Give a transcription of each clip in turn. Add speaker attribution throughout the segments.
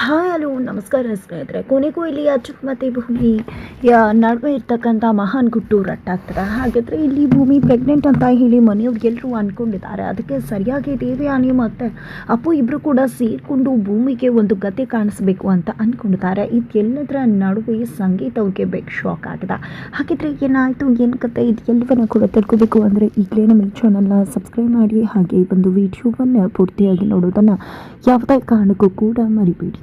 Speaker 1: Hi hello, ನಮಸ್ಕಾರ ಸ್ನೇಹಿತರೆ. ಕೊನೆಗೂ ಇಲ್ಲಿ ಅಚ್ಯುತ್ ಮತ್ತು ಭೂಮಿ ನಡುವೆ ಇರ್ತಕ್ಕಂಥ ಮಹಾನ್ ಗುಟ್ಟು ರಟ್ಟಾಗ್ತದೆ. ಹಾಗಾದರೆ ಇಲ್ಲಿ ಭೂಮಿ ಪ್ರೆಗ್ನೆಂಟ್ ಅಂತ ಹೇಳಿ ಮನೆಯವ್ರಿಗೆ ಎಲ್ಲರೂ ಅಂದ್ಕೊಂಡಿದ್ದಾರೆ ಅದಕ್ಕೆ ಸರಿಯಾಗಿ ದೇವಯಾನಿ ಮತ್ತು ಅಪ್ಪು ಇಬ್ಬರು ಕೂಡ ಸೇರಿಕೊಂಡು ಭೂಮಿಗೆ ಒಂದು ಗತಿ ಕಾಣಿಸ್ಬೇಕು ಅಂತ ಅಂದ್ಕೊಂಡಿದ್ದಾರೆ ಇದೆಲ್ಲದರ ನಡುವೆ ಸಂಗೀತ ಅವ್ರಿಗೆ ಬೆಗ್ ಶಾಕ್ ಆಗಿದೆ ಹಾಗಿದ್ರೆ ಏನಾಯಿತು? ಏನು ಕತೆ? ಇದು ಎಲ್ಲವನ್ನ ಕೂಡ ತಿಳ್ಕೋಬೇಕು ಅಂದರೆ ಈಗಲೇ ನಮ್ಮ ಈ ಚಾನಲ್ನ ಸಬ್ಸ್ಕ್ರೈಬ್ ಮಾಡಿ. ಹಾಗೆ ಒಂದು ವಿಡಿಯೋವನ್ನು ಪೂರ್ತಿಯಾಗಿ ನೋಡೋದನ್ನು ಯಾವುದೇ ಕಾರಣಕ್ಕೂ ಕೂಡ ಮರಿಬೇಡಿ.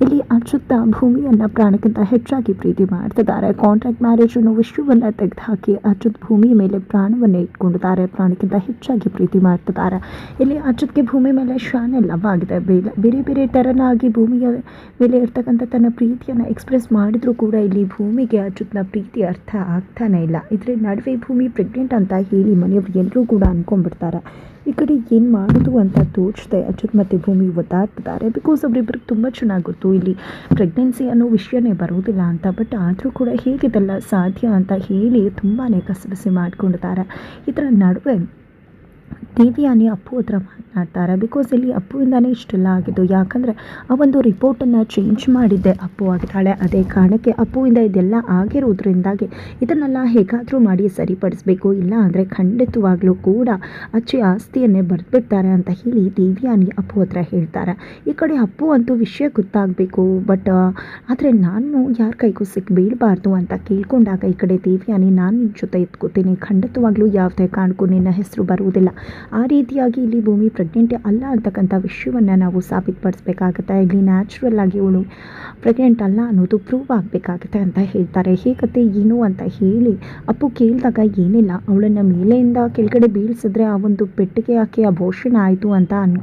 Speaker 1: ಇಲ್ಲಿ ಅಚ್ಯುತ ಭೂಮಿಯನ್ನು ಪ್ರಾಣಕ್ಕಿಂತ ಹೆಚ್ಚಾಗಿ ಪ್ರೀತಿ ಮಾಡ್ತಿದ್ದಾರೆ. ಕಾಂಟ್ರಾಕ್ಟ್ ಮ್ಯಾರೇಜ್ ಅನ್ನೋ ವಿಷಯವನ್ನು ತೆಗೆದುಹಾಕಿ ಅಚ್ಯುತ್ ಭೂಮಿ ಮೇಲೆ ಪ್ರಾಣವನ್ನು ಇಟ್ಕೊಂಡಿದ್ದಾರೆ. ಪ್ರಾಣಕ್ಕಿಂತ ಹೆಚ್ಚಾಗಿ ಪ್ರೀತಿ ಮಾಡ್ತಿದ್ದಾರೆ. ಇಲ್ಲಿ ಅಚ್ಯುತ್ಗೆ ಭೂಮಿ ಮೇಲೆ ಶಾನ್ ಎಲ್ಲವಾಗಿದೆ ಬೇರೆ ಬೇರೆ ತರನಾಗಿ ಭೂಮಿಯ ಮೇಲೆ ಇರ್ತಕ್ಕಂಥ ತನ್ನ ಪ್ರೀತಿಯನ್ನು ಎಕ್ಸ್ಪ್ರೆಸ್ ಮಾಡಿದರೂ ಕೂಡ ಇಲ್ಲಿ ಭೂಮಿಗೆ ಅಚ್ಯುತ್ನ ಪ್ರೀತಿ ಅರ್ಥ ಆಗ್ತಾನೆ ಇಲ್ಲ. ಇದ್ರ ನಡುವೆ ಭೂಮಿ ಪ್ರೆಗ್ನೆಂಟ್ ಅಂತ ಹೇಳಿ ಮನೆಯವರು ಎಲ್ಲರೂ ಕೂಡ ಅನ್ಕೊಂಡ್ಬಿಡ್ತಾರೆ. ಈ ಕಡೆ ಏನು ಮಾಡೋದು ಅಂತ ತೋಚದೆ ಅಚ್ಯುತ್ ಮತ್ತು ಭೂಮಿ ಒದ್ದಾಡ್ತಿದ್ದಾರೆ. ಬಿಕಾಸ್ ಅವರಿಬ್ಬರಿಗೆ ತುಂಬ ಚೆನ್ನಾಗಿ ಗೊತ್ತು. ಇಲ್ಲಿ. ಪ್ರೆಗ್ನೆನ್ಸಿ ಅನ್ನೋ ವಿಷಯನೇ ಬರೋದಿಲ್ಲ ಅಂತ ಬಟ್ ಆದರೂ ಕೂಡ ಹೇಗಿದೆಲ್ಲ ಸಾಧ್ಯ ಅಂತ ಹೇಳಿ ತುಂಬಾ ಕಸಬಸಿ ಮಾಡ್ಕೊಂಡಿದ್ದಾರೆ. ಇದರ ನಡುವೆ ದೇವಿಯಾನಿ ಅಪ್ಪು ಹತ್ರ ಮಾತನಾಡ್ತಾರೆ. ಬಿಕಾಸ್ ಇಲ್ಲಿ ಅಪ್ಪುವಿಂದಾನೇ ಇಷ್ಟೆಲ್ಲ ಆಗಿದ್ದು, ಯಾಕಂದರೆ ಆ ಒಂದು ರಿಪೋರ್ಟನ್ನು ಚೇಂಜ್ ಮಾಡಿದ್ದೆ, ಅಪ್ಪು ಆಗಿದ್ದಾಳೆ ಅದೇ ಕಾರಣಕ್ಕೆ ಅಪ್ಪುವಿಂದ ಇದೆಲ್ಲ ಆಗಿರೋದ್ರಿಂದಾಗಿ ಇದನ್ನೆಲ್ಲ ಹೇಗಾದರೂ ಮಾಡಿ ಸರಿಪಡಿಸ್ಬೇಕು. ಇಲ್ಲ ಅಂದರೆ ಖಂಡಿತವಾಗ್ಲೂ ಕೂಡ ಅಚ್ಚಿ ಆಸ್ತಿಯನ್ನೇ ಬರೆದ್ಬಿಡ್ತಾರೆ ಅಂತ ಹೇಳಿ ದೇವಿಯಾನಿ ಅಪ್ಪು ಹತ್ರ ಹೇಳ್ತಾರೆ. ಈ ಕಡೆ ಅಪ್ಪು ಅಂತೂ ವಿಷಯ ಗೊತ್ತಾಗಬೇಕು ಬಟ್ ಆದರೆ ನಾನು ಯಾರ ಕೈಗೂ ಸಿಕ್ಕಿ ಬೀಳಬಾರ್ದು ಅಂತ ಕೇಳ್ಕೊಂಡಾಗ ಈ ಕಡೆ ದೇವಿಯಾನಿ ನಾನು ನಿನ್ನ ಜೊತೆ ಎತ್ಕೋತೀನಿ ಖಂಡಿತವಾಗ್ಲೂ ಯಾವುದೇ ಕಾರಣಕ್ಕೂ ನಿನ್ನ ಹೆಸರು ಬರುವುದಿಲ್ಲ. ಆ ರೀತಿಯಾಗಿ ಇಲ್ಲಿ ಭೂಮಿ ಪ್ರೆಗ್ನೆಂಟೇ ಅಲ್ಲ ಅಂತಕ್ಕಂಥ ವಿಷಯವನ್ನು ನಾವು ಸಾಬೀತುಪಡಿಸ್ಬೇಕಾಗತ್ತೆ. ಇಲ್ಲಿ ನ್ಯಾಚುರಲ್ ಆಗಿ ಅವಳು ಪ್ರೆಗ್ನೆಂಟ್ ಅಲ್ಲ ಅನ್ನೋದು ಪ್ರೂವ್ ಆಗಬೇಕಾಗತ್ತೆ ಅಂತ ಹೇಳ್ತಾರೆ. ಹೇಗತ್ತೆ, ಏನು ಅಂತ ಹೇಳಿ ಅಪ್ಪು ಕೇಳಿದಾಗ ಏನಿಲ್ಲ. ಅವಳನ್ನು ಮೇಲೆಯಿಂದ ಕೆಳಗಡೆ ಬೀಳಿಸಿದ್ರೆ ಆ ಒಂದು ಪೆಟ್ಟಿಗೆ ಹಾಕಿ ಅಬೋಷನ್ ಆಯಿತು ಅಂತ ಅನ್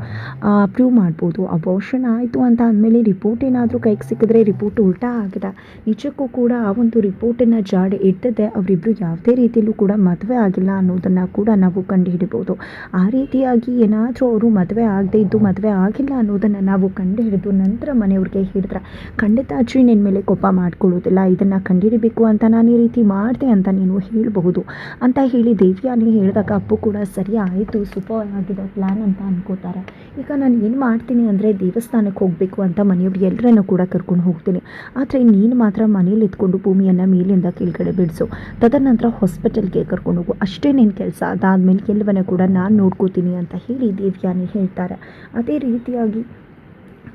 Speaker 1: ಪ್ರೂವ್ ಮಾಡ್ಬೋದು. ಅಬೋಷನ್ ಆಯಿತು ಅಂತ ಅಂದಮೇಲೆ ರಿಪೋರ್ಟ್ ಏನಾದರೂ ಕೈಗೆ ಸಿಕ್ಕಿದ್ರೆ ರಿಪೋರ್ಟ್ ಉಲ್ಟಾ ಆಗಿದೆ. ನಿಜಕ್ಕೂ ಕೂಡ ಆ ಒಂದು ರಿಪೋರ್ಟನ್ನು ಜಾಡಿ ಇಟ್ಟದೆ ಅವರಿಬ್ಬರು ಯಾವುದೇ ರೀತಿಯಲ್ಲೂ ಕೂಡ ಮದುವೆ ಆಗಿಲ್ಲ ಅನ್ನೋದನ್ನು ಕೂಡ ನಾವು ಕಂಡುಹಿಡಿಬೋದು ಆ ರೀತಿಯಾಗಿ ಏನಾದರೂ ಅವರು ಮದುವೆ ಆಗದೆ ಇದ್ದು ಮದುವೆ ಆಗಿಲ್ಲ ಅನ್ನೋದನ್ನು ನಾವು ಕಂಡು ಹಿಡಿದು ನಂತರ ಮನೆಯವ್ರಿಗೆ ಹೇಳಿದ್ರೆ, ಖಂಡಿತ ಅಜ್ಜಿ ನಿನ್ನ ಮೇಲೆ ಕೋಪ ಮಾಡ್ಕೊಳ್ಳೋದಿಲ್ಲ. ಇದನ್ನು ಕಂಡುಹಿಡಿಬೇಕು ಅಂತ ನಾನು ಈ ರೀತಿ ಮಾಡಿದೆ ಅಂತ ನೀನು ಹೇಳಬಹುದು. ಅಂತ ಹೇಳಿ ದೇವ್ಯಾನಿ ಹೇಳಿದಾಗ ಅಪ್ಪು ಕೂಡ, ಸರಿ ಆಯಿತು ಸೂಪರ್ ಆಗಿದೆ ಪ್ಲ್ಯಾನ್ ಅಂತ ಅನ್ಕೋತಾರೆ. ಈಗ ನಾನು ಏನು ಮಾಡ್ತೀನಿ ಅಂದರೆ ದೇವಸ್ಥಾನಕ್ಕೆ ಹೋಗಬೇಕು ಅಂತ ಮನೆಯವ್ರು ಎಲ್ಲರನ್ನೂ ಕೂಡ ಕರ್ಕೊಂಡು ಹೋಗ್ತೀನಿ. ಆದರೆ ನೀನು ಮಾತ್ರ ಮನೇಲಿ ಇದ್ಕೊಂಡು ಭೂಮಿಯನ್ನು ಮೇಲಿಂದ ಕೆಳಗಡೆ ಬಿಡಿಸು. ತದನಂತರ ಹಾಸ್ಪಿಟಲ್ಗೆ ಕರ್ಕೊಂಡು ಹೋಗು. ಅಷ್ಟೇ ನಿನ್ನ ಕೆಲಸ. ಅದಾದಮೇಲೆ ಎಲ್ಲವನ್ನ ಕೂಡ ನಾನು ನೋಡ್ಕೋತೀನಿ ಅಂತ ಹೇಳಿ ದೇವ್ಯಾನಿ ಹೇಳ್ತಾರೆ. ಅದೇ ರೀತಿಯಾಗಿ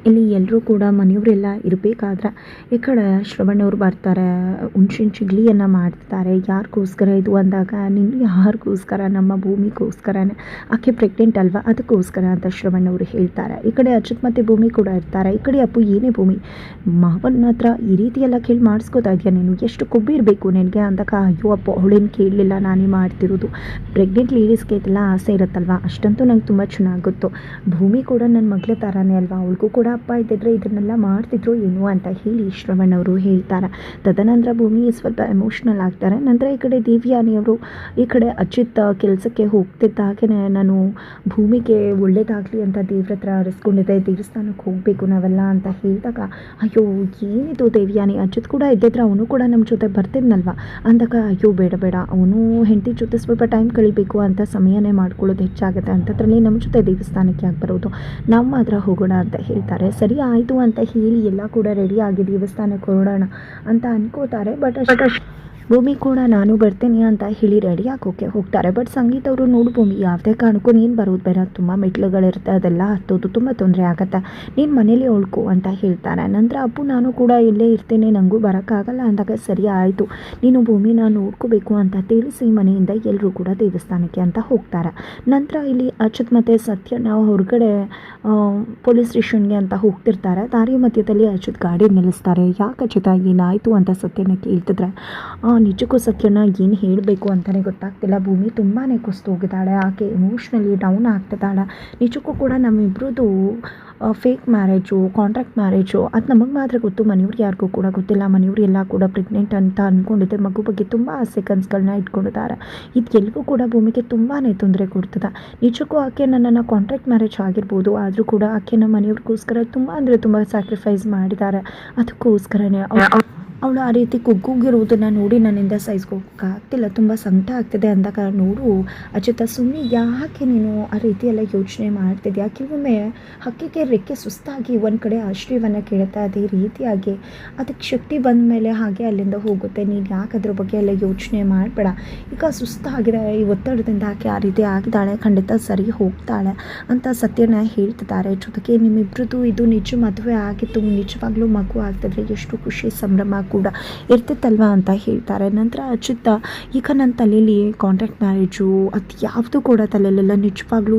Speaker 1: ಇಲ್ಲಿ ಎಲ್ಲರೂ ಕೂಡ ಮನೆಯವರೆಲ್ಲ ಇರಬೇಕಾದ್ರೆ ಈ ಕಡೆ ಶ್ರವಣ್ಣವ್ರು ಬರ್ತಾರೆ ಹುಣ್ಸಿನ ಚಿಗ್ಲಿಯನ್ನು ಮಾಡ್ತಾರೆ, ಯಾರಿಗೋಸ್ಕರ ಇದು ಅಂದಾಗ ನಿನ್ನ ಯಾರಿಗೋಸ್ಕರ, ನಮ್ಮ ಭೂಮಿಗೋಸ್ಕರನೇ, ಆಕೆ ಪ್ರೆಗ್ನೆಂಟ್ ಅಲ್ವಾ, ಅದಕ್ಕೋಸ್ಕರ ಅಂತ ಶ್ರವಣ್ಣವರು ಹೇಳ್ತಾರೆ. ಈ ಕಡೆ ಅಚ್ಯುತ್ ಮತ್ತು ಭೂಮಿ ಕೂಡ ಇರ್ತಾರೆ. ಈ ಕಡೆ ಅಪ್ಪು ಏನೇ ಭೂಮಿ, ಮಾವನ ಹತ್ರ ಈ ರೀತಿ ಎಲ್ಲ ಕೇಳಿ ಮಾಡಿಸ್ಕೋತಾ ಇದೆಯಾ ನೀನು? ಎಷ್ಟು ಕೊಬ್ಬಿರಬೇಕು ನಿನಗೆ? ಅಂದಾಗ, ಅಯ್ಯೋ ಅಪ್ಪ, ಅವಳೇನು ಕೇಳಲಿಲ್ಲ, ನಾನೇ ಮಾಡ್ತಿರೋದು. ಪ್ರೆಗ್ನೆಂಟ್ ಲೇಡೀಸ್ಗೆ ಇದೆಲ್ಲ ಆಸೆ ಇರುತ್ತಲ್ವ? ಅಷ್ಟಂತೂ ನಂಗೆ ತುಂಬ ಚೆನ್ನಾಗಿ ಭೂಮಿ ಕೂಡ ನನ್ನ ಮಗಳ ಥರನೇ ಅಲ್ವಾ? ಅವಳಿಗೂ ಕೂಡ ಅಪ್ಪ ಇದ್ದಿದ್ರೆ ಇದನ್ನೆಲ್ಲ ಮಾಡ್ತಿದ್ರು ಏನು ಅಂತ ಹೇಳಿ ಶ್ರವಣ್ ಅವರು ಹೇಳ್ತಾರೆ. ತದನಂತರ ಭೂಮಿ ಸ್ವಲ್ಪ ಎಮೋಷ್ನಲ್ ಆಗ್ತಾರೆ. ನಂತರ ಈ ಕಡೆ ದಿವ್ಯಾನಿಯವರು ಈ ಕಡೆ ಅಚ್ಯುತ್ ಕೆಲಸಕ್ಕೆ ಹೋಗ್ತಿದ್ದ ಹಾಗೆಯೇ ನಾನು ಭೂಮಿಗೆ ಒಳ್ಳೇದಾಗಲಿ ಅಂತ ದೇವ್ರ ಹತ್ರ ಅರಿಸ್ಕೊಂಡಿದ್ದೆ ದೇವಸ್ಥಾನಕ್ಕೆ ಹೋಗಬೇಕು ನಾವೆಲ್ಲ ಅಂತ ಹೇಳಿದಾಗ, ಅಯ್ಯೋ ಏನಿದು ದೇವಿಯಾನಿ ಅಚ್ಯುತ್ ಕೂಡ ಇದ್ದಿದ್ರೆ ಅವನು ಕೂಡ ನಮ್ಮ ಜೊತೆ ಬರ್ತಿದ್ನಲ್ವ? ಅಂದಾಗ, ಅಯ್ಯೋ ಬೇಡ ಬೇಡ, ಅವನು ಹೆಂಡತಿ ಜೊತೆ ಸ್ವಲ್ಪ ಟೈಮ್ ಕಳಿಬೇಕು ಅಂತ ಸಮಯನೇ ಮಾಡ್ಕೊಳ್ಳೋದು ಹೆಚ್ಚಾಗುತ್ತೆ. ಅಂತದ್ರಲ್ಲಿ ನಮ್ಮ ಜೊತೆ ದೇವಸ್ಥಾನಕ್ಕೆ ಯಾಕೆ ಬರೋದು? ನಾವು ಮಾತ್ರ ಹೋಗೋಣ ಅಂತ ಹೇಳ್ತಾರೆ. ಸರಿ ಆಯಿತು ಅಂತ ಹೇಳಿ ಎಲ್ಲ ಕೂಡ ರೆಡಿ ಆಗಿ ದೇವಸ್ಥಾನಕ್ಕೆ ಹೊರಡೋಣ ಅಂತ ಅನ್ಕೋತಾರೆ. ಬಟ್ ಅಷ್ಟು. ಭೂಮಿ ಕೂಡ ನಾನು ಬರ್ತೀನಿ ಅಂತ ಹೇಳಿ ರೆಡಿ ಆಗೋಕೆ ಹೋಗ್ತಾರೆ. ಬಟ್ ಸಂಗೀತ ಅವರು ನೋಡು ಭೂಮಿ, ಯಾವುದೇ ಕಾರಣಕ್ಕೂ ನೀನು ಬರೋದು ಬೇಡ. ತುಂಬ ಮೆಟ್ಲುಗಳಿರುತ್ತೆ ಅದೆಲ್ಲ ಹತ್ತೋದು ತುಂಬ ತೊಂದರೆ ಆಗುತ್ತೆ. ನೀನು ಮನೇಲಿ ಉಳ್ಕು ಅಂತ ಹೇಳ್ತಾರೆ. ನಂತರ ಅಪ್ಪು, ನಾನು ಕೂಡ ಇಲ್ಲೇ ಇರ್ತೇನೆ ನನಗೂ ಬರೋಕ್ಕಾಗಲ್ಲ ಅಂದಾಗ ಸರಿ ಆಯಿತು. ನೀನು ಭೂಮಿನ ನೋಡ್ಕೋಬೇಕು ಅಂತ ತಿಳಿಸಿ ಮನೆಯಿಂದ ಎಲ್ಲರೂ ಕೂಡ ದೇವಸ್ಥಾನಕ್ಕೆ ಅಂತ ಹೋಗ್ತಾರೆ. ನಂತರ ಇಲ್ಲಿ ಅಚ್ಯುತ್ ಮತ್ತು ಸತ್ಯ ನಾವು ಹೊರಗಡೆ ಪೊಲೀಸ್ ಸ್ಟೇಷನ್ಗೆ ಅಂತ ಹೋಗ್ತಿರ್ತಾರೆ. ದಾರಿ ಮಧ್ಯದಲ್ಲಿ ಅಚ್ಯುತ್ ಗಾಡಿ ನಿಲ್ಲಿಸ್ತಾರೆ. ಯಾಕೆ ಅಚ್ಯುತ ಏನಾಯಿತು ಅಂತ ಸತ್ಯನ ಕೇಳ್ತಿದ್ರೆ ನಿಜಕ್ಕೂ ಸತ್ಯನ ಏನು ಹೇಳಬೇಕು ಅಂತಲೇ ಗೊತ್ತಾಗ್ತಿಲ್ಲ. ಭೂಮಿ ತುಂಬಾ ಕುಸ್ತು ಹೋಗಿದ್ದಾಳೆ ಆಕೆ ಎಮೋಷ್ನಲಿ ಡೌನ್ ಆಗ್ತಿದ್ದಾಳೆ. ನಿಜಕ್ಕೂ ಕೂಡ ನಮ್ಮಿಬ್ರದ್ದು ಫೇಕ್ ಮ್ಯಾರೇಜು ಕಾಂಟ್ರಾಕ್ಟ್ ಮ್ಯಾರೇಜು ಅದು ನಮಗೆ ಮಾತ್ರ ಗೊತ್ತು. ಮನೆಯವ್ರಿಗೆ ಯಾರಿಗೂ ಕೂಡ ಗೊತ್ತಿಲ್ಲ. ಮನೆಯವ್ರು ಎಲ್ಲ ಕೂಡ ಪ್ರೆಗ್ನೆಂಟ್ ಅಂತ ಅಂದ್ಕೊಂಡಿದ್ದೆ ಮಗು ಬಗ್ಗೆ ತುಂಬ ಆಸೆ ಕನಸುಗಳನ್ನ ಇಟ್ಕೊಂಡಿದ್ದಾರೆ. ಇದೆಲ್ಲವೂ ಕೂಡ ಭೂಮಿಗೆ ತುಂಬಾ ತೊಂದರೆ ಕೊಡ್ತದೆ. ನಿಜಕ್ಕೂ ಆಕೆ ನನ್ನನ್ನು ಕಾಂಟ್ರಾಕ್ಟ್ ಮ್ಯಾರೇಜ್ ಆಗಿರ್ಬೋದು. ಆದರೂ ಕೂಡ ಆಕೆ ನಮ್ಮ ಮನೆಯವ್ರಿಗೋಸ್ಕರ ತುಂಬ ಅಂದರೆ ತುಂಬ ಸ್ಯಾಕ್ರಿಫೈಸ್ ಮಾಡಿದ್ದಾರೆ. ಅದಕ್ಕೋಸ್ಕರನೇ ಅವಳು ಆ ರೀತಿ ಕುಗ್ಗುಗಿರುವುದನ್ನು ನೋಡಿ ನನ್ನಿಂದ ಸಹಿಸ್ಕೋಕ್ಕಾಗ್ತಿಲ್ಲ. ತುಂಬ ಸಂಕಟ ಆಗ್ತಿದೆ ಅಂದಾಗ ನೋಡು ಅಚಿತ ಸುಮ್ಮನೆ ಯಾಕೆ ನೀನು ಆ ರೀತಿ ಎಲ್ಲ ಯೋಚನೆ ಮಾಡ್ತಿದ್ಯಾ? ಕೆಲವೊಮ್ಮೆ ಹಕ್ಕಿಗೆ ರೆಕ್ಕೆ ಸುಸ್ತಾಗಿ ಒಂದು ಕಡೆ ಆಶ್ರಯವನ್ನು ಕೇಳುತ್ತೆ ಅದೇ ರೀತಿಯಾಗಿ. ಅದಕ್ಕೆ ಶಕ್ತಿ ಬಂದ ಮೇಲೆ ಹಾಗೆ ಅಲ್ಲಿಂದ ಹೋಗುತ್ತೆ. ನೀನು ಯಾಕೆ ಅದ್ರ ಬಗ್ಗೆ ಎಲ್ಲ ಯೋಚನೆ ಮಾಡಬೇಡ? ಈಗ ಸುಸ್ತಾಗಿದೆ, ಈ ಒತ್ತಡದಿಂದ ಆಕೆ ಆ ರೀತಿ ಆಗಿದ್ದಾಳೆ, ಖಂಡಿತ ಸರಿ ಹೋಗ್ತಾಳೆ ಅಂತ ಸತ್ಯನ ಹೇಳ್ತಿದ್ದಾರೆ. ಜೊತೆಗೆ ನಿಮ್ಮಿಬ್ರದ್ದು ಇದು ನಿಜ ಮದುವೆ ಆಗಿತ್ತು. ನಿಜವಾಗ್ಲೂ ಮಗು ಆಗ್ತಿದ್ರೆ ಎಷ್ಟು ಖುಷಿ, ಸಂಭ್ರಮ ಕೂಡ ಇರ್ತಿತ್ತಲ್ವಾ ಅಂತ ಹೇಳ್ತಾರೆ. ನಂತರ ಅಚ್ಯುತ, ಈಗ ನನ್ನ ತಲೆಯಲ್ಲಿ ಕಾಂಟ್ಯಾಕ್ಟ್ ಮ್ಯಾರೇಜು ಅದು ಯಾವುದು ಕೂಡ ತಲೆಯಲ್ಲೆಲ್ಲ ನಿಜವಾಗ್ಲೂ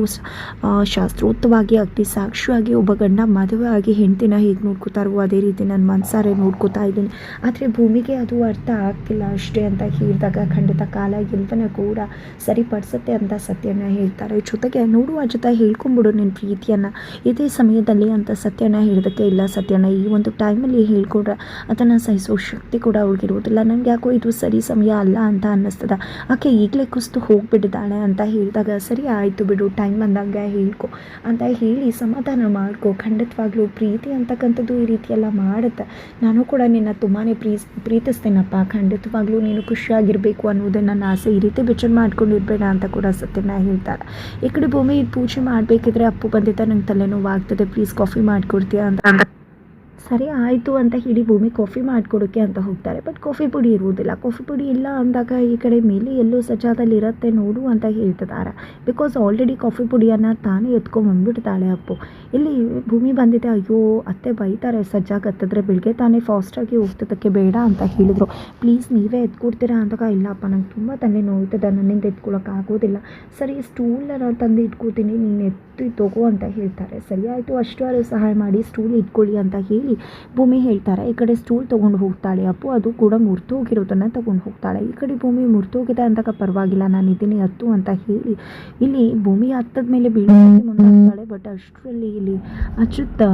Speaker 1: ಶಾಸ್ತ್ರೋತ್ತವಾಗಿ ಅಗ್ನಿ ಸಾಕ್ಷಿಯಾಗಿ ಒಬ್ಬ ಗಂಡ ಮದುವೆ ಆಗಿ ಹೆಂಡ್ತಿನ ಹೇಗೆ ನೋಡ್ಕೋತಾರೋ ಅದೇ ರೀತಿ ನನ್ನ ಮನಸಾರೆ ನೋಡ್ಕೋತಾ ಇದ್ದೀನಿ. ಆದರೆ ಭೂಮಿಗೆ ಅದು ಅರ್ಥ ಆಗ್ತಿಲ್ಲ ಅಷ್ಟೇ ಅಂತ ಹೇಳಿದಾಗ ಖಂಡಿತ ಕಾಲ ಎಲ್ಲವನ್ನ ಕೂಡ ಸರಿಪಡಿಸುತ್ತೆ ಅಂತ ಸತ್ಯನ ಹೇಳ್ತಾರೆ. ಜೊತೆಗೆ ನೋಡುವ ಜೊತೆ ಹೇಳ್ಕೊಂಬಿಡು ನಿನ್ನ ಪ್ರೀತಿಯನ್ನು. ಇದೇ ಸಮಯದಲ್ಲಿ ಅಂತ ಸತ್ಯನ ಹೇಳೋದಕ್ಕೆ ಇಲ್ಲ ಸತ್ಯನ ಈ ಒಂದು ಟೈಮಲ್ಲಿ ಹೇಳ್ಕೊಡ್ರೆ, ಅದನ್ನು ಸಹಿಸೋ ಶಕ್ತಿ ಕೂಡ ಅವ್ಳಿಗಿರೋದಿಲ್ಲ ನನಗೆ ಯಾಕೋ ಇದು ಸರಿ ಸಮಯ ಅಲ್ಲ ಅಂತ ಅನ್ನಿಸ್ತದ. ಆಕೆ ಈಗಲೇ ಕುಸ್ತು ಹೋಗಿಬಿಟ್ಟಿದ್ದಾಳೆ ಅಂತ ಹೇಳಿದಾಗ, ಸರಿ ಆಯಿತು ಬಿಡು, ಟೈಮ್ ಬಂದಾಗ ಹೇಳ್ಕೊ ಅಂತ ಹೇಳಿ ಸಮಾಧಾನ ಮಾಡ್ಕೊ. ಖಂಡಿತವಾಗ್ಲೂ ಪ್ರೀತಿ ಅಂತಕ್ಕಂಥದ್ದು ಈ ರೀತಿಯೆಲ್ಲ ಮಾಡುತ್ತೆ. ನಾನು ಕೂಡ ನಿನ್ನ ತುಂಬಾ ಪ್ರೀಸ್, ಪ್ರೀತಿಸ್ತೇನಪ್ಪ. ಖಂಡಿತವಾಗ್ಲೂ ನೀನು ಖುಷಿಯಾಗಿರಬೇಕು ಅನ್ನೋದೇ ನನ್ನ ಆಸೆ. ಈ ರೀತಿ ಬೆಚ್ಚನ್ ಮಾಡ್ಕೊಂಡಿರ್ಬೇಡ ಅಂತ ಕೂಡ ಸತ್ಯನ ಹೇಳ್ತಾರೆ ಈ ಕಡೆ ಭೂಮಿ ಪೂಜೆ ಮಾಡಬೇಕಿದ್ರೆ ಅಪ್ಪು ಬಂದಿದ್ದ ನಂಗೆ ತಲೆನೋವಾಗ್ತದೆ. Please coffee ಮಾಡಿಕೊಡ್ತೀಯಾ? ಅಂತ. ಸರಿ ಆಯಿತು ಅಂತ ಹೇಳಿ ಭೂಮಿ ಕಾಫಿ ಮಾಡಿಕೊಡೋಕ್ಕೆ ಅಂತ ಹೋಗ್ತಾರೆ. ಬಟ್ ಕಾಫಿ ಪುಡಿ ಇರುವುದಿಲ್ಲ. ಕಾಫಿ ಪುಡಿ ಇಲ್ಲ ಅಂದಾಗ ಈ ಕಡೆ ಮೇಲೆ ಎಲ್ಲೂ ಸಜಾದಲ್ಲಿ ಇರುತ್ತೆ ನೋಡು ಅಂತ ಹೇಳ್ತಿದ್ದಾರೆ ಬಿಕಾಸ್ ಆಲ್ರೆಡಿ ಕಾಫಿ ಪುಡಿಯನ್ನು ತಾನೇ ಎತ್ಕೊಂಡ್ಬಂದ್ಬಿಡ್ತಾಳೆ ಅಪ್ಪು. ಇಲ್ಲಿ ಭೂಮಿ ಬಂದಿದೆ, ಅಯ್ಯೋ, ಅತ್ತೆ ಬೈತಾರೆ. ಸಜ್ಜಾಗ ಹತ್ತಿದ್ರೆ ಬೆಳಗ್ಗೆ ತಾನೇ ಫಾಸ್ಟಾಗಿ ಹೋಗ್ತದಕ್ಕೆ ಬೇಡ ಅಂತ ಹೇಳಿದರು. ಪ್ಲೀಸ್ ನೀವೇ ಎತ್ಕೊಡ್ತೀರಾ? ಅಂದಾಗ ಇಲ್ಲಪ್ಪ ನಂಗೆ ತುಂಬ ತಲೆ ನೋಯ್ತದೆ. ನನ್ನಿಂದ ಎತ್ಕೊಳಕ್ಕೆ ಆಗೋದಿಲ್ಲ. ಸರಿ ಸ್ಟೂಲನ್ನು ತಂದು ಇಟ್ಕೋತೀನಿ. ನೀನು ಎತ್ತಿ ತಗೋ ಅಂತ ಹೇಳ್ತಾರೆ. ಸರಿ, ಆಯಿತು. ಅಷ್ಟು ಸಹಾಯ ಮಾಡಿ ಸ್ಟೂಲ್ ಇಟ್ಕೊಳ್ಳಿ ಅಂತ ಹೇಳಿ ಭೂಮಿ ಹೇಳ್ತಾರೆ, ಈ ಕಡೆ ಸ್ಟೂಲ್ ತೊಗೊಂಡು ಹೋಗ್ತಾಳೆ ಅಪ್ಪು, ಅದು ಕೂಡ ಮುರಿದು ಹೋಗಿರೋದನ್ನು ತೊಗೊಂಡು ಹೋಗ್ತಾಳೆ. ಈ ಕಡೆ ಭೂಮಿ ಮುರಿದೋಗಿದೆ ಅಂದಾಗ ಪರವಾಗಿಲ್ಲ, ನಾನು ಇದ್ದೀನಿ ಹತ್ತು ಅಂತ ಹೇಳಿ. ಇಲ್ಲಿ ಭೂಮಿ ಹತ್ತದ ಮೇಲೆ ಬೀಳೋದಕ್ಕೆ ಮುಂದಾಗ್ತಾಳೆ ಬಟ್ ಅಷ್ಟರಲ್ಲಿ ಇಲ್ಲಿ ಅಚ್ಯುತ್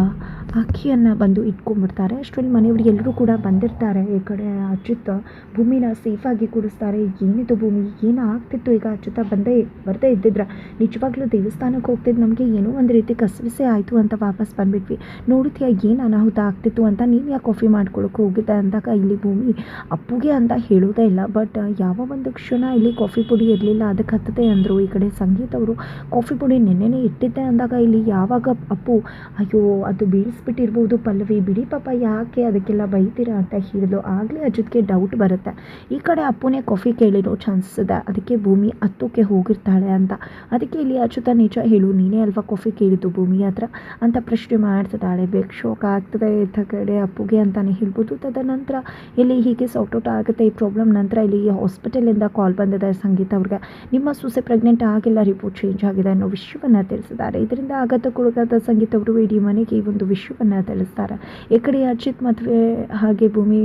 Speaker 1: ಅಕ್ಕಿಯನ್ನು ಬಂದು ಇಟ್ಕೊಂಡ್ಬಿಡ್ತಾರೆ. ಅಷ್ಟರಲ್ಲಿ ಮನೆಯವರು ಎಲ್ಲರೂ ಕೂಡ ಬಂದಿರ್ತಾರೆ. ಈ ಕಡೆ ಅಚ್ಯುತ್ ಭೂಮಿನ ಸೇಫಾಗಿ ಕೂಡಿಸ್ತಾರೆ ಏನಿದು ಭೂಮಿ? ಏನು ಆಗ್ತಿತ್ತು ಈಗ? ಅಚ್ಯುತ ಬಂದೇ ಬರ್ತಾ ಇದ್ದಿದ್ರ. ನಿಜವಾಗ್ಲೂ ದೇವಸ್ಥಾನಕ್ಕೆ ಹೋಗ್ತಿದ್ದು ನಮಗೆ ಏನೋ ಒಂದು ರೀತಿ ಕಸವಿಸೆ ಆಯಿತು ಅಂತ ವಾಪಸ್ ಬಂದ್ಬಿಟ್ವಿ. ನೋಡಿದ್ಯಾ ಏನು ಅನಾಹುತ? ಆಗ್ತಿತ್ತು ಅಂತ ನೀನು ಯಾಕೆ ಕಾಫಿ ಮಾಡ್ಕೊಳಕ್ಕೆ ಹೋಗಿದ್ದೆ ಅಂದಾಗ ಇಲ್ಲಿ ಭೂಮಿ ಅಪ್ಪುಗೆ ಅಂತ ಹೇಳೋದೇ ಇಲ್ಲ. ಬಟ್ ಯಾವ ಒಂದು ಕ್ಷಣ ಇಲ್ಲಿ ಕಾಫಿ ಪುಡಿ ಇರಲಿಲ್ಲ. ಅದಕ್ಕೆ ಹತ್ತದೆ ಅಂದರು. ಈ ಕಡೆ ಸಂಗೀತ ಅವರು ಕಾಫಿ ಪುಡಿ ನೆನ್ನೆನೇ ಇಟ್ಟಿದ್ದೆ ಅಂದಾಗ ಇಲ್ಲಿ ಯಾವಾಗ ಅಪ್ಪು, ಅಯ್ಯೋ, ಅದು ಬೀಳಿಸ್ಬಿಟ್ಟಿರ್ಬೋದು ಪಲ್ಲವಿ. ಬಿಡಿ ಪಾಪ, ಯಾಕೆ ಅದಕ್ಕೆಲ್ಲ ಬೈತೀರಾ? ಅಂತ ಹೇಳಿದ್ಲು. ಆಗಲೇ ಅಜಿತ್ಗೆ ಡೌಟ್ ಬರುತ್ತೆ. ಈ ಕಡೆ ಅಪ್ಪುನೇ ಕಾಫಿ ಕೇಳಿರೋ ಚಾನ್ಸಸ್ ಇದೆ. ಅದಕ್ಕೆ ಭೂಮಿ ಹತ್ತೋಕ್ಕೆ ಹೋಗಿರ್ತಾಳೆ ಅಂತ. ಅದಕ್ಕೆ ಇಲ್ಲಿ ಅಚ್ಯುತ ನಿಜ ಹೇಳು, ನೀನೇ ಅಲ್ವಾ ಕಾಫಿ ಕೇಳಿದ್ದು ಭೂಮಿ ಹತ್ರ? ಅಂತ ಪ್ರಶ್ನೆ ಮಾಡ್ತಿದ್ದಾಳೆ. ಬೇಕು, ಶೋಕ ಆಗ್ತದೆ. ಇದ್ದ ಕಡೆ ಅಪ್ಪುಗೆ ಅಂತಲೇ ಹೇಳ್ಬೋದು. ತದನಂತರ ಇಲ್ಲಿ ಹೀಗೆ ಸಾರ್ಟ್ ಔಟ್ ಆಗುತ್ತೆ ಈ ಪ್ರಾಬ್ಲಮ್ ನಂತರ ಇಲ್ಲಿ ಹಾಸ್ಪಿಟಲಿಂದ ಕಾಲ್ ಬಂದಿದೆ ಸಂಗೀತ ಅವ್ರಿಗೆ. ನಿಮ್ಮ ಸೂಸೆ ಪ್ರೆಗ್ನೆಂಟ್ ಆಗಿಲ್ಲ ರಿಪೋರ್ಟ್ ಚೇಂಜ್ ಆಗಿದೆ ಅನ್ನೋ ವಿಷಯವನ್ನು ತಿಳಿಸಿದ್ದಾರೆ. ಇದರಿಂದ ಆಘಾತಕ್ಕೊಳಗಾದ ಸಂಗೀತ ಅವರು ಇಡೀ ಮನೆಗೆ ಈ ಒಂದು ವಿಷಯವನ್ನು ತಿಳಿಸ್ತಾರೆ. ಈ ಕಡೆ ಅಜಿತ್ ಮದುವೆ ಹಾಗೆ ಭೂಮಿ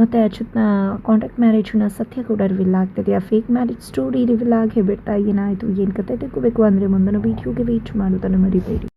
Speaker 1: ಮತ್ತು ಅಜಿತ್ನ ಕಾಂಟ್ಯಾಕ್ಟ್ ಮ್ಯಾರೇಜ್ನ ಸತ್ಯ ಕೂಡ ರಿವಿಲ್ ಆಗ್ತಿದೆ ಆ ಫೇಕ್ ಮ್ಯಾರೇಜ್ ಸ್ಟೋರಿ ರಿವಿಲ್ ಆಗಿ ಬಿಡ್ತಾ ಏನಾಯಿತು? ಏನು ಕತೆ ತಿಳ್ಕೋಬೇಕು? ಅಂದರೆ ಮುಂದಿನ ವೀಡಿಯೋಗೆ ವೇಟ್ ಮಾಡೋದನ್ನು ಮರಿಬೇಡಿ.